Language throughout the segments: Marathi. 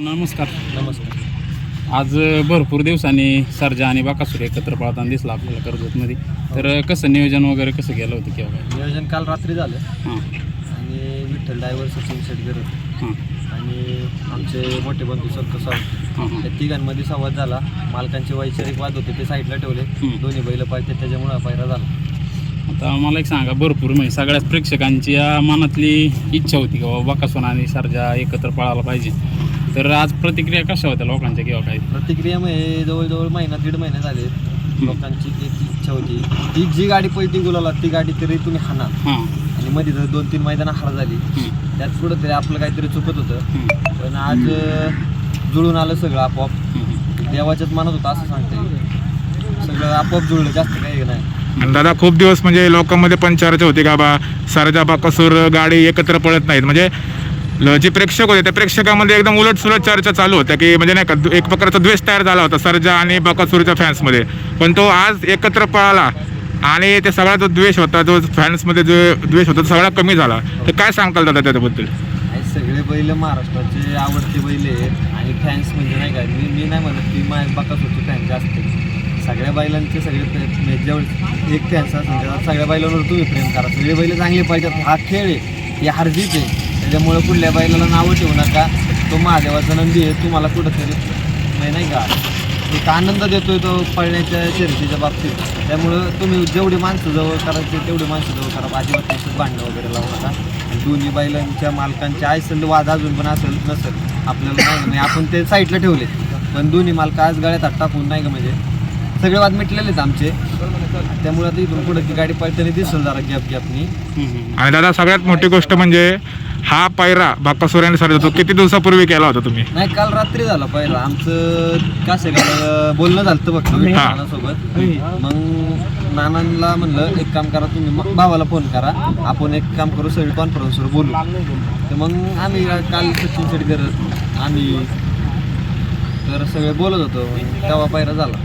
नमस्कार. नमस्कार. आज भरपूर दिवसांनी सर्जा आणि बाकासूर एकत्र पळताना दिसला आपल्याला कर्जतमध्ये. तर कसं नियोजन वगैरे कसं गेलं होतं किंवा काय नियोजन काल रात्री झालं. हां. आणि विठ्ठल ड्रायव्हर सचिन शेटकर हां. आणि आमचे मोठे बंधू संतोष सावंत. हां हां. या तिघांमध्ये संवाद झाला. मालकांचे वैचारिक वाद होते ते साईडला ठेवले. हम्म. दोन्ही बैल पाहिजे त्याच्यामुळे हा पायरा झाला. आता मला एक सांगा भरपूर म्हणजे सगळ्याच प्रेक्षकांची या मनातली इच्छा होती की बाबा बाकासूर आणि सर्जा एकत्र पळायला पाहिजे. तर आज प्रतिक्रिया कशा होत्या लोकांच्या किंवा काय? प्रतिक्रियामुळे जवळजवळ महिना दीड महिने झाले लोकांची एक इच्छा होती. ती जी गाडी पळती गुलाला ती गाडी तरी तुम्ही हाना हां. आणि मध्ये जर दोन तीन मैदानं हार झाली त्यात पुढं तरी आपलं काहीतरी चुकत होतं. पण आज जुळून आलं सगळं आपोआप. देवाच्याच मनात होतं असं सांगता सगळं आपोआप जुळलं जास्त काही नाही. आणि दादा खूप दिवस म्हणजे लोकांमध्ये पण चर्चा होती का बा सरजा बाकासूर गाडी एकत्र पळत नाहीत. म्हणजे जे प्रेक्षक होते त्या प्रेक्षकामध्ये एकदम उलट सुलट चर्चा चालू होत्या की म्हणजे नाही का एक प्रकारचा द्वेष तयार झाला होता सर्जा आणि बाकासूरच्या फॅन्समध्ये. पण तो आज एकत्र पळाला आणि ते सगळा जो द्वेष होता जो फॅन्समध्ये जो द्वेष होता तो सगळा कमी झाला. तर काय सांगताल दादा त्याच्याबद्दल? सगळे बैल महाराष्ट्राचे आवडते बैल आहेत आणि फॅन्स म्हणजे नाही का मी मी नाही म्हणत की मा बकासूरचे फॅन जास्त सगळ्या बैलांचे सगळे फॅ- म्हणजे जेवढे एक फॅन्स असतात सगळ्या बैलांवर तुम्ही प्रेम करा. सगळे बैल चांगले पाहिजेत हा खेळ आहे ही हरजीत आहे. त्यामुळं कुठल्या बैलाला नावं ठेवू नका. तो महादेवाचा नंदी आहे तुम्हाला कुठंतरी म्हणजे नाही का? एक आनंद देतोय तो पळण्याच्या शर्यतीच्या बाबतीत. त्यामुळं तुम्ही जेवढी माणसं जवळ करायचे तेवढी माणसं जवळ करा. अजिबात त्याचं भांडणं वगैरे लावू नका. आणि दोन्ही बैलांच्या मालकांच्या आयसल वाद अजून पण असेल नसेल. आपल्याला नाही. आपण ते साईडला ठेवले. पण दोन्ही मालक आज गाड्यात हात टाकून नाही का म्हणजे? सगळे वाद मिटलेले आहेत आमचे. त्यामुळे आता इथून पुढे ती गाडी पळताना दिसेल जरा गॅप गॅपनी आणि दादा सगळ्यात मोठी गोष्ट म्हणजे हा पायरा बाकासूर आणि सरजा तो किती दिवसापूर्वी केला होता तुम्ही? नाही काल रात्री झालं पहिला आमचं कसं काय बोलणं झालं होतं फक्त नानासोबत मग नानांना म्हणलं एक काम करा तुम्ही मग भावाला फोन करा. आपण एक काम करू सगळी कॉन्फरन्सवर बोलू. तर मग आम्ही काल सचिन शेटकर आम्ही तर सगळे बोलत होतो. तेव्हा पहिला झाला.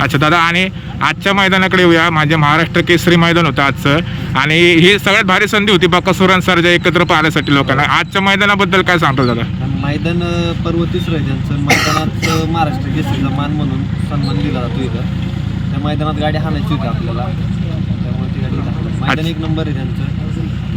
अच्छा दादा आणि आजच्या मैदानाकडे येऊया. माझे महाराष्ट्र केसरी मैदान होतं आजचं. आणि ही सगळ्यात भारी संधी होती बाकासूर आणि सरजा एकत्र पाहण्यासाठी लोकांना. आजच्या मैदानाबद्दल काय सांगतो दादा? मैदान अं, पर्व तिसरं आहे त्यांचं मैदानात महाराष्ट्र केसरीचा मान म्हणून सन्मान दिला जातो इथं. त्या मैदानात गाडी हाणायची होती आपल्याला. त्यामुळे ती गाडी. मैदान एक नंबर आहे त्यांचं.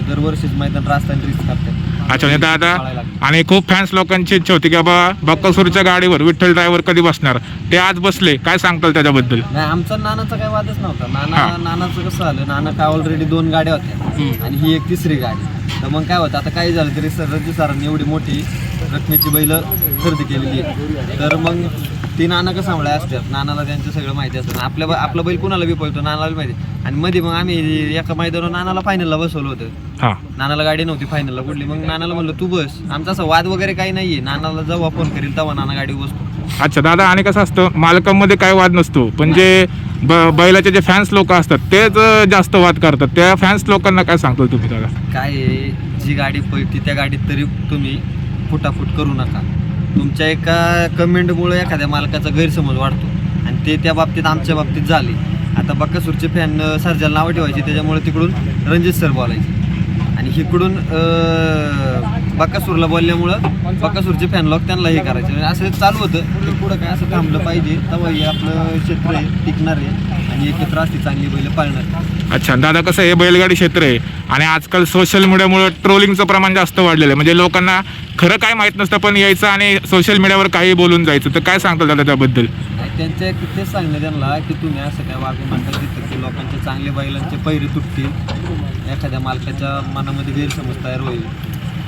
दरवर्षीच मैदान राजस्थान रिस्क करतात अच्छा दादा. पळायला लागतं. आणि खूप फॅन्स लोकांची इच्छा होती की बाबा बक्कासूरच्या गाडीवर विठ्ठल ड्रायव्हर कधी बसणार? ते आज बसले. काय सांगताल त्याच्याबद्दल? नाही आमचा नानाचा काही वादच नव्हता. नाना. नानाचं कसं झालं नाना काय ऑलरेडी दोन गाड्या होत्या. आणि ही एक तिसरी गाडी. तर मग काय होतं आता काही झालं तरी सर रजी सरांनी एवढी मोठी रकमेची बैल खरेदी केलेली आहे तर मग ती नाना कसं सांभाळ्या असतात? नानाला त्यांचं सगळं माहिती असतं. आपल्या आपला बैल कुणाला बी पळतो नानाला माहिती. आणि मध्ये मग आम्ही एका मैदानावर नानाला फायनलला बसवलं होतं. हां. नानाला गाडी नव्हती फायनलला कुठली. मग नानाला म्हणलं तू बस. आमचा असं वाद वगैरे काही नाहीये. नानाला जेव्हा फोन करेल तेव्हा नाना गाडी बसतो. अच्छा दादा आणि कसं असतं मालकांमध्ये काय वाद नसतो. पण जे ब बैलाचे जे फॅन्स लोक असतात तेच अं, जास्त वाद करतात. त्या फॅन्स लोकांना काय सांगतो तुम्ही दादा? काय आहे, जी गाडी पळती त्या गाडीत तरी तुम्ही फुटाफूट करू नका. तुमच्या एका कमेंटमुळे एखाद्या मालकाचा गैरसमज वाढतो. आणि ते त्या बाबतीत आमच्या बाबतीत झाले. आता बक्कासूरचे फॅन सर्जाला नावं ठेवायची त्याच्यामुळे तिकडून रणजित सर बोलायचे. आणि इकडून बक्कासूरला बोलल्यामुळं बक्कासूरचे फॅन लोक त्यांना हे करायचे असं चालू होतं. पुढं काय असं थांबलं पाहिजे. तेव्हा हे आपलं क्षेत्र आहे टिकणार आहे. आणि एकत्र असते चांगली बैल पाळणार. अच्छा दादा कसं हे बैलगाडी क्षेत्र आहे आणि आजकाल सोशल मीडियामुळे ट्रोलिंगचं प्रमाण जास्त वाढलेलं आहे. म्हणजे लोकांना खरं काय माहीत नसतं पण यायचं आणि सोशल मीडियावर काही बोलून जायचं. तर काय सांगतात दादा त्याबद्दल? आणि त्यांच्या एक तेच सांगणं त्यांना की तुम्ही असं काय वागू नका तिथं की लोकांचे चांगले बैलांचे पैरे तुटतील. एखाद्या मालकाच्या मनामध्ये गैरसमज तयार होईल.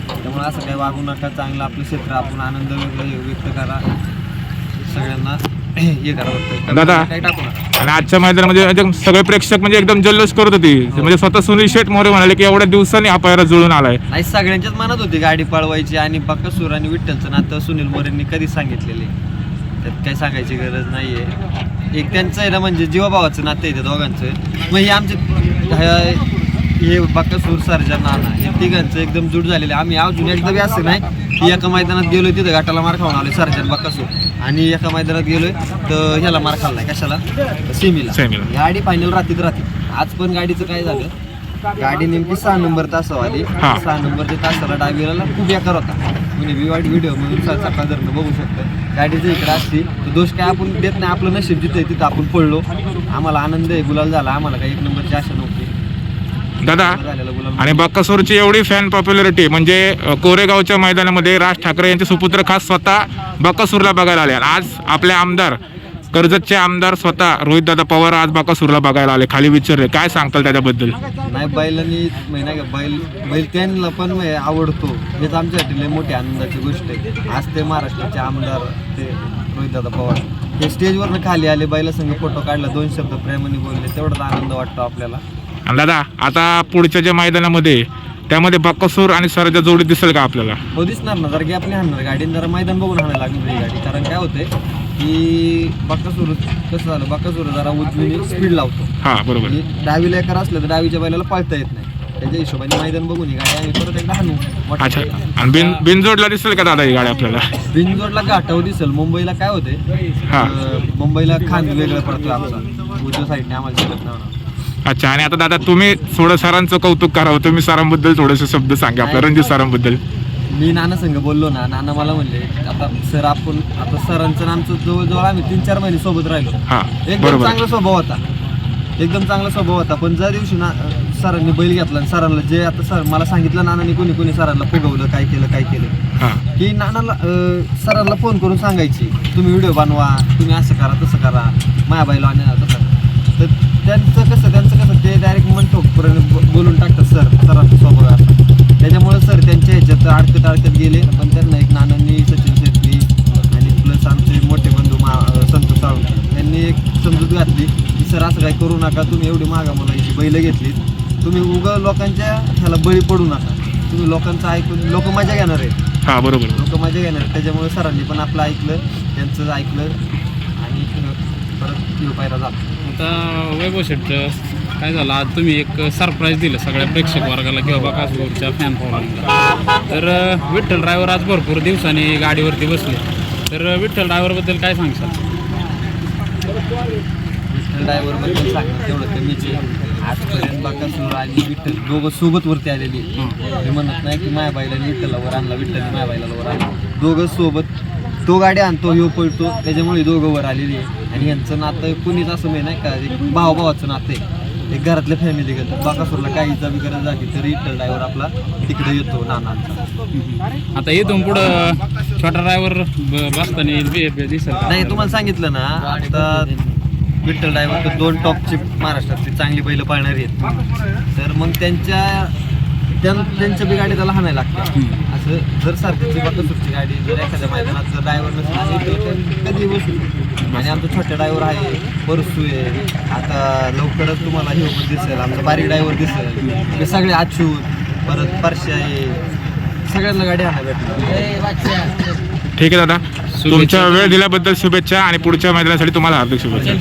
त्यामुळे असं काय वागू नका चांगलं आपलं क्षेत्र आपण आनंद वेगळं व्यक्त करा. सगळ्यांना हे करा वाटतं दादा. काही टाकू नका? आणि आजच्या मैदानामध्ये एकदम सगळे प्रेक्षक म्हणजे एकदम जल्लोष करत होती. म्हणजे स्वतः सुनील शेठ मोरे म्हणाले की एवढ्या दिवसांनी हा पायरा जुळून आलाय. नाही सगळ्यांच्याच मनात होती गाडी पळवायची आणि बक्कासूर आणि विठ्ठलचं नातं सुनील मोरेंनी कधी सांगितलेले त्यात काही सांगायची गरज नाहीये. एक त्यांचं आहे ना म्हणजे जीवाभावाचं नातं आहे त्या दोघांचं. मग हे आमचे हे- हे सरजा नाना हे तिघांचं एकदम जूट झालेलं आहे. आम्ही अजून एकदा बी असं नाही की एका मैदानात गेलो तिथं गाठाला मार खाऊन आले सरजन बक्कासूर आणि एका मैदानात गेलोय तर ह्याला मार खाल्लाय. कशाला? सेमीला. सेमीला. गाडी फायनल राहतीत राहते. आज पण गाडीचं काय झालं? गाडी नेमकी सहा नंबर तासावर आली. हा. सहा नंबरच्या तासाला डावीला खूप बेकार होता. कुणी बी वाईट व्हिडिओ म्हणून स- सकाळ धरणं बघू शकतं. गाडी जर इकडे असती तर दोष काय आपण देत नाही. आपलं नशीब जिथं आहे तिथं आपण पडलो. आम्हाला आनंद आहे गुलाल झाला. आम्हाला काही एक नंबरची आशा नव्हती. दादा आणि बक्कासूरची एवढी फॅन पॉप्युलरिटी म्हणजे कोरेगावच्या मैदानामध्ये राज ठाकरे यांचे सुपुत्र खास स्वतः बक्कासूरला बघायला आले. आणि आज आपले आमदार कर्जतचे आमदार स्वतः रोहितदादा पवार आज बकासूरला बघायला आले. खाली विचारले काय सांगताल त्याच्याबद्दल? नाही बैलांनी म्हणजे नाही का बैल बैल त्यांना पण आवडतो. हेच आमच्यासाठी लय मोठी आनंदाची गोष्ट आहे. आज ते महाराष्ट्राचे आमदार ते रोहितदादा पवार. ते स्टेजवरनं खाली आले बैला संग फोटो काढला दोन शब्द प्रेमाने बोलले. तेवढाच आनंद वाटतो आपल्याला. आणि दादा आता पुढच्या ज्या मैदानामध्ये त्यामध्ये बक्कासूर आणि सरजा जोडी दिसेल का आपल्याला? हो दिसणार ना. जरा गॅप नाही हाणणार गाडीने जरा मैदान बघून हाणायला लागली ही गाडी. कारण काय होते की बाकासूर कसं झालं बाकासूर जरा उजवीने स्पीड लावतो. हा बरोबर. आणि डावीला एकर असलं तर डावीच्या बैलाला पळता येत नाही. त्याच्या हिशोबाने मैदान बघून ही गाडी आम्ही परत एकदा हाणू. अच्छा. वाटतं. आणि बिन बिनजोडला दिसेल का दादा ही गाडी आपल्याला? बिनजोडला गाठाव दिसेल. मुंबईला काय होते हा. अं, मुंबईला खांद वेगळं पडतोय आमचा. उजव्या साईडने आम्हाला शिकत नाही. अच्छा आणि आता दादा तुम्ही थोडं सरांचं कौतुक करावं तुम्ही सरांबद्दल थोडेसे शब्द सांगा आपल्या रणजित सरांबद्दल. मी नाना संघ बोललो ना नाना मला म्हणले आता सर आपण आता सरांचं आमचं जवळजवळ आम्ही तीन चार महिने सोबत राहिलो. हा एकदम बरोबर. चांगला स्वभाव होता. एकदम चांगला स्वभाव होता. पण ज्या दिवशी ना सरांनी बैल घेतला आणि सरांना जे आता सर मला सांगितलं नानांनी कोणी कोणी सरांना फुगवलं काय केलं काय केलं. हा. की नानाला अं, सरांना फोन करून सांगायची तुम्ही व्हिडिओ बनवा तुम्ही असं करा तसं करा माया बाईला आणि तसं तर त्यांचं कसं त्यांचं कसं ते डायरेक्ट ब- बोलून टाकतात सर सरांचा स्वभाव आहे. असा त्याच्यामुळे सर त्यांच्या ह्याच्यात अडकत अडकत गेले. पण त्यांना एक नानांनी सचिन शेट्टी आणि प्लस आमचे मोठे बंधू मा संतोष साळुंखे त्यांनी एक समजूत घातली की सर असं काही करू नका तुम्ही एवढी मागा मला ही बैलं घेतली तुम्ही उगा लोकांच्या ह्याला बळी पडू नका. तुम्ही लोकांचं ऐकून लोक मजा घेणार आहेत. हा बरोबर. लोक मजा घेणार. त्याच्यामुळे सरांनी पण आपलं ऐकलं त्यांचं ऐकलं आणि परत येऊ पायरा झाला. आता वैभव शेट काय झालं आज तुम्ही एक सरप्राईज दिलं सगळ्या प्रेक्षक वर्गाला किंवा बकासूरच्या फॅन फॉलोईंगला तर अं, विठ्ठल ड्रायव्हर आज भरपूर दिवसांनी गाडीवरती बसले. तर अं, विठ्ठल ड्रायव्हरबद्दल काय सांगशाल? विठ्ठल ड्रायव्हरबद्दल सांगणं तेवढं कमीच आहे आजपर्यंत बाकासूर आणि विठ्ठल दोघं सोबत वरती आलेली मी म्हणत नाही की माया बाईला विठ्ठला वर आणला विठ्ठल माया बाईला वर आणला. दोघं सोबत तो गाडी आणतो ह्यो पळतो त्याच्यामुळे दोघं वर आलेली आहे आणि यांचं नातं कुणीच असं नाही नाही का? एक भाव भावाचं नातं आहे. एक घरातल्या फॅमिली घेतं बाकासूरला काही जमी गरज झाली तरी विठ्ठल ड्रायव्हर आपला तिकडे येतो नानांचा. आता इथून पुढं छोटा ड्रायव्हर बसताना का? नाही तुम्हाला सांगितलं ना आता विठ्ठल ड्रायव्हर तर दोन टॉपची महाराष्ट्रातली चांगली बैलं पाळणारी आहेत. तर मग त्यांच्या त्यां- त्यांच्या बी गाडी त्याला हाणायला लागते. असं जर सारखीची बाकसूरची गाडी जर एखाद्या मैदानात जर ड्रायव्हर नसेल तर कधी बसू? आणि आमचा छोटा ड्रायव्हर आहे परसू आहे. आता लवकरच तुम्हाला हे पण दिसेल आमचा बारीक ड्रायव्हर दिसेल. हे सगळे अच्युत परत परश्या आहे. सगळ्यांना गाडी हाणायला भेटली ठीक आहे दादा. तुमच्या वेळ दिल्याबद्दल शुभेच्छा आणि पुढच्या मैदानासाठी तुम्हाला हार्दिक शुभेच्छा.